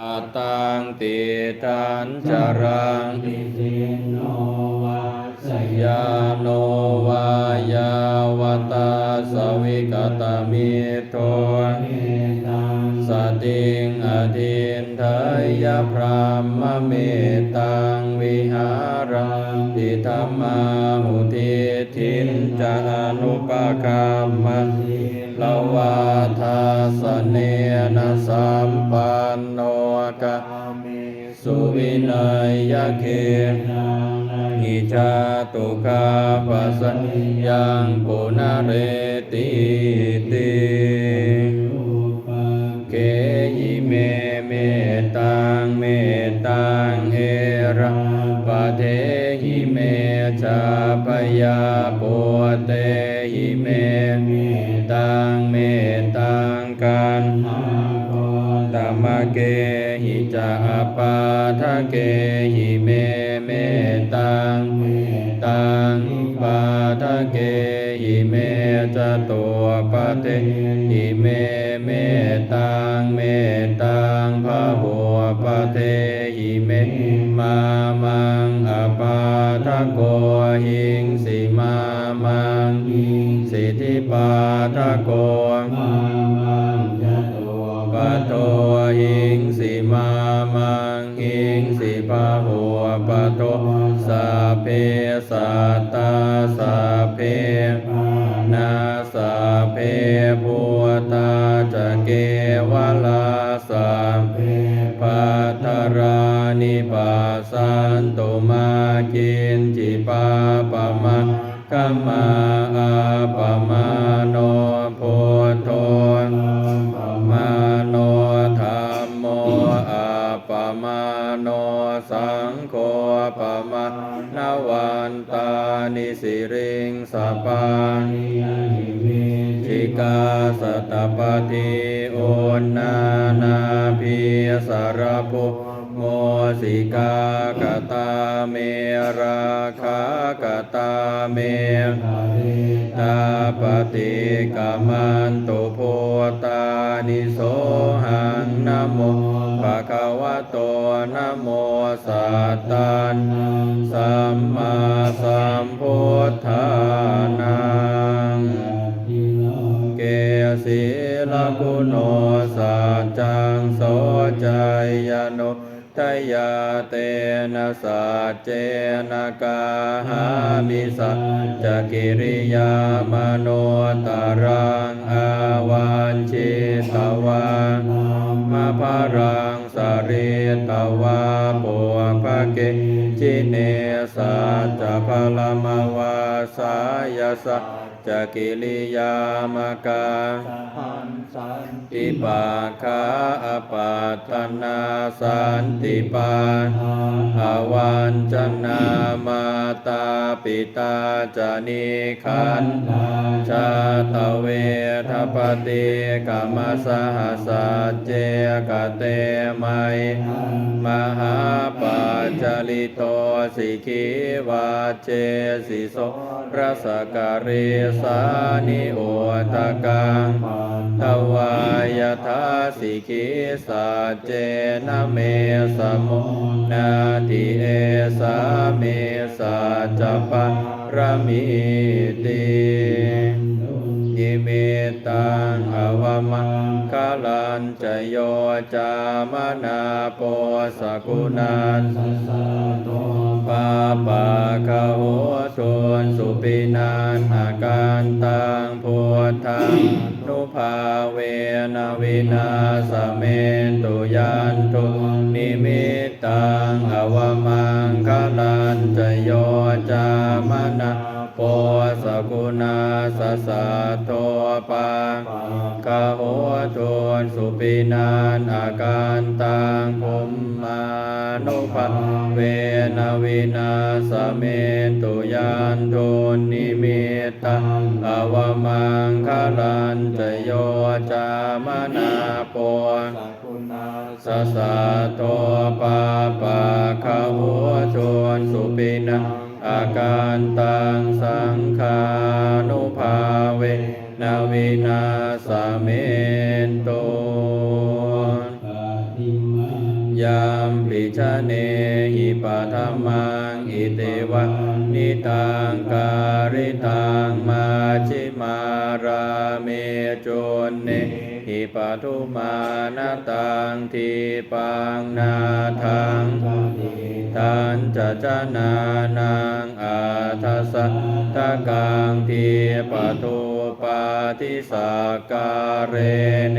อาตังติทันจรังติสินโนวัสยาโนวายาวตาสวิกตมิโตเมตังสติงอดินทยพรามเมตังวิหารังติธรรมาหุติทินจานุปกรรมลวาทาสเนนะสัมปันโนกะ สุวินัยยะเกนังนาอิจาตุกาปัสยังปุนาเรติติอุปังเกยิเมเมตังเมตังเอระปะเทหิเมจาปยาปุเต ธรรมเกหิจาปาทะเกหิเมเมตังเมตังปาทะเกหิเมจตัวปะเตหิเมเมตังเมตังภะบัวปะเทหิเมมามังอปาทะโกหิงสิมามังอิงสิทธิปาทะโก ปะหัวปะโตสัพเพสัต ปังนิยหิเมชิกาสตปฏิโอนนานาพิสารพุโมสิกากตาเมราคากตาเมตาปฏิกามันตุโพตานิโสหังนโมภะคะวะโตนะโมสัตตันนังสัมมาสัมพุทธ กุโนสัจจังโสจายโนทยาเตนะสัจเจนะกาหามิสัจกิริยามโนตารังอาวันชิตวันมาภารังสาริตวาปุภะเกจิเนสัจพลมวาสายสั จจะกิริยามกาสหันสันติปาคาอปัตตนาสันติปาทาอาวันจนามา ตาปิตาจานิขันทาชาตเวทปฏิกรรมสหสัจเจกเตไมยมหาปัจจลิโตสิกิวาเจสิโสรสการิสานิโอตกังปันทวายทาสิกิสัจเจนะเมสมุนาทิเอสาเมสัจจปัรมิติยิเมตังอวมังคาลันจโยจามนาโปสกุณันสัสสะโตปาปะคะโหตุนสุปินันอาการตังพุทธังนุภาเวนวินาสเมนตุยันตุนิมิตตังอวมังคลันจโย มนาโปสกุณาสสะโทปังกะโหตุนสุปินานอาการตังภุมมานุภาเวนวินาสเมตุยันตุนิมิตตังอวมังคลันจโยจามนาโปสกุณาสสะโตปาปะ อาการตังสังขานุภาเวนาวินาสเมนตุยามปิชเนหิปัทมังอิเตวะนิตังการิตังมาชิมา ราเมจุนเนหิปัทุมานาตังทีปังนาทังตันจะจนานังอาทัสสะกังทีปทุปาทิสาการเรเน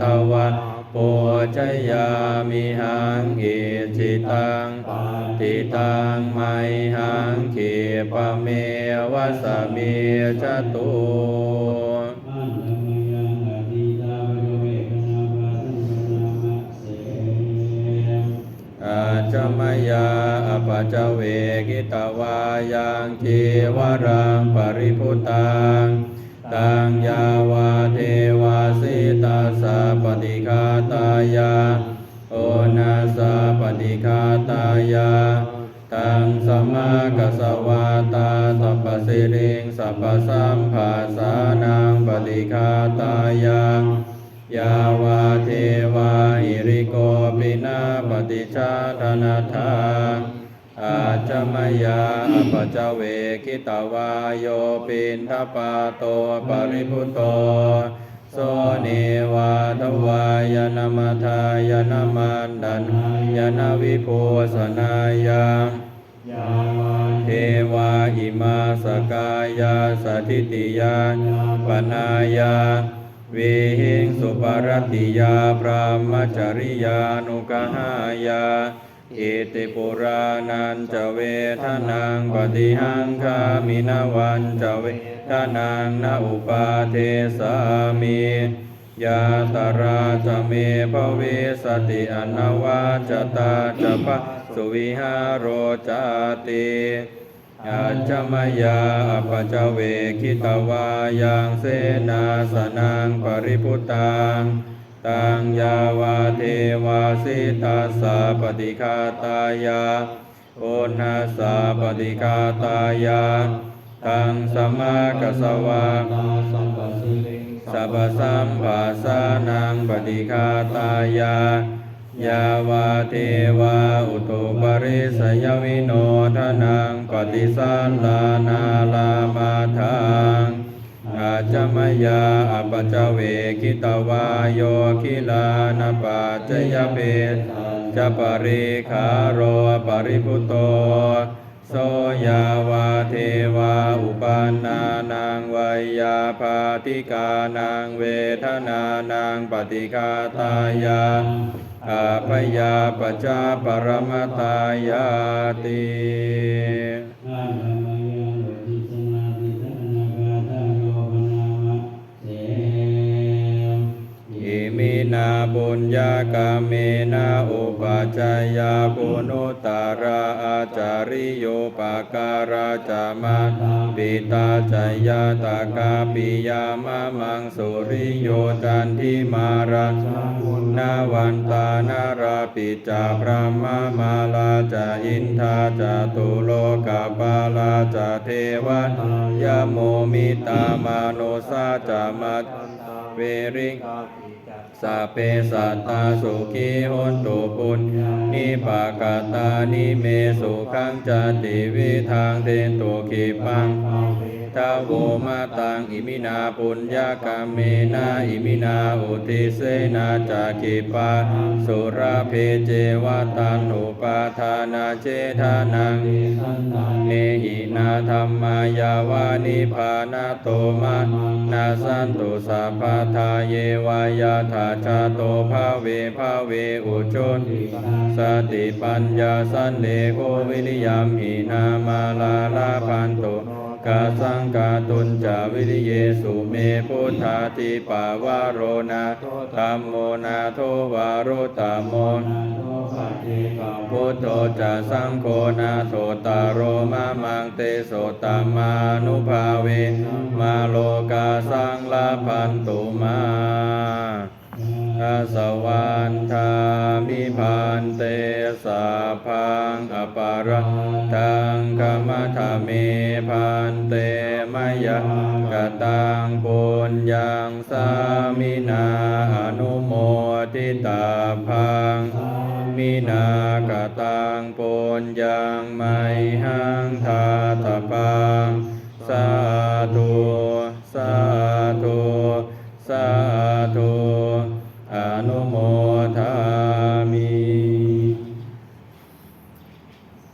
ตวันปุจยามิหังอิจิตังติตังไมหังเขปเมวสะเมจตุ อาจมยาอปจเวกิตวายังจีวรังปริพุตังตังยาวาเทวาสิตาสาปฏิคาตายาโอนาสาปฏิคาตายาตังสมากัสวาตาสัพสิริงสัพสัมภาสานังปฏิคาตายา ยาวาเทวาหิริโกปินาปฏิชาธนาทาอาจมยาอปจจเวคิตวาโยปินทปาโตปริพุตโตโสเนวาทวายนมทายนมันดันยนวิภูสนายังยาวาเทวาหิมาสกายาสถิติยาปนายา วิหิงสุปรติยาพรหมจริยานุกหายาอิติปุรานันจะเวทนังปฏิหังคามินาวันจะเวทนังนาอุปาเทสามียาตราจะเมภเวสติอนาวาจตาจะปะสุวิหารโรจติ อาจมยาอปจเวคิตวายังเสนาสนังปริพุตังตังยาวาเทวาสิตาสาปฏิคาตายาโอนาสาปฏิคาตายาตังสมากัสสวาตาสัมปะสิลิงสัพสัมภาสานังปฏิคาตายา ยาวาเทวาอุตุปริสยวิโนทนังปฏิสันลานาลามาทังอาจมยาอปจเวคิตวาโยคิลานปัจยเปตจะปริคาโรปริพุตโตโสยาวาเทวาอุปานานังวัยยาภาติกานังเวทนานังปฏิคาตายา อาปยาปจาปรมตายาติอันธรรมยังอดีตนาติตนาคาตาโยปนามะเสอิมินาบุญญากาเมนาอุปัจจายาปุนุ ริโยปาการาจามาปิตาจายาตากาปิยามะมังสุริโยจันทิมารานาวันตานาราปิจาพระมามาลาจาอินทาจาตุโลกาปาลาจาเทวันยโมมิตามาโนสาจามัตเวริง สัพเพสัตตาสุขีหนตุปุญนิปากาตานิเมสุขังจติวิทางเทนตุขีปัง ทาโวมาตังอิมินาปุญญากาเมนาอิมินาอุติเสนาจาคิปาสุราเพเจวตันุปาทานาเจทานังเนหินาธรรมายาวานิพานาโตมานาสันตุสัพพทาเยวายาธาชาโตภาเวภาเวอุจุนสติปัญญาสันเลโกวิริยมหินามาลาลาพันตุ กาสังกาตุนจาวิริเยสุเมพุทธาติปาวารโรนาธัมโมนาโทวารุตตโมพุทโธจะสังโฆนาโทตารโรมามังเตโสตามานุภาเวมาโลกาสังลาพันตุมา อาสวันทามิพันเตสาพังอปาระทังกรรมธรรมเพันเตมยังกตังปุญญังสามินาอนุโมทิตาพังมินากตังปุญญังไมหังทาตปังสาธุสาธุสาธุอนุโมทา